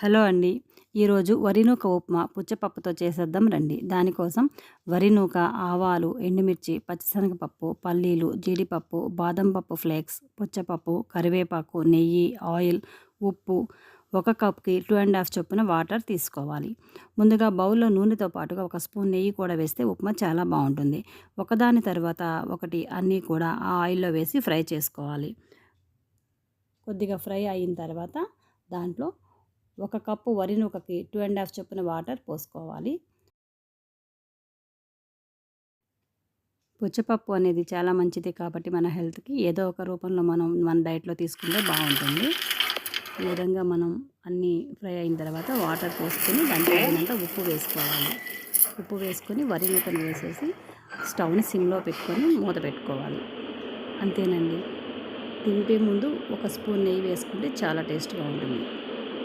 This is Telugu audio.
హలో అండి. ఈరోజు వరి నూక ఉప్మా పుచ్చపప్పుతో చేసేద్దాం రండి. దానికోసం వరి నూక ఆవాలు ఎండుమిర్చి పచ్చిశనగపప్పు పల్లీలు జీడిపప్పు బాదం పప్పు ఫ్లేక్స్ పుచ్చపప్పు కరివేపాకు నెయ్యి ఆయిల్ ఉప్పు ఒక కప్కి టూ అండ్ హాఫ్ చొప్పున వాటర్ తీసుకోవాలి. ముందుగా బౌల్లో నూనెతో పాటుగా ఒక స్పూన్ నెయ్యి కూడా వేస్తే ఉప్మా చాలా బాగుంటుంది. ఒకదాని తర్వాత ఒకటి అన్నీ కూడా ఆ ఆయిల్లో వేసి ఫ్రై చేసుకోవాలి. కొద్దిగా ఫ్రై అయిన తర్వాత దాంట్లో ఒక కప్పు వరి నూకకి టూ అండ్ హాఫ్ చొప్పున వాటర్ పోసుకోవాలి. పుచ్చపప్పు అనేది చాలా మంచిది కాబట్టి మన హెల్త్కి ఏదో ఒక రూపంలో మనం మన డైట్లో తీసుకుంటే బాగుంటుంది. ఈ విధంగా మనం అన్నీ ఫ్రై అయిన తర్వాత వాటర్ పోసుకొని దాంట్లో తగినంత ఉప్పు వేసుకోవాలి. ఉప్పు వేసుకొని వరి నూకను వేసేసి స్టవ్ని సిమ్లో పెట్టుకొని మూత పెట్టుకోవాలి. అంతేనండి. తింటే ముందు ఒక స్పూన్ నెయ్యి వేసుకుంటే చాలా టేస్ట్గా ఉంటుంది.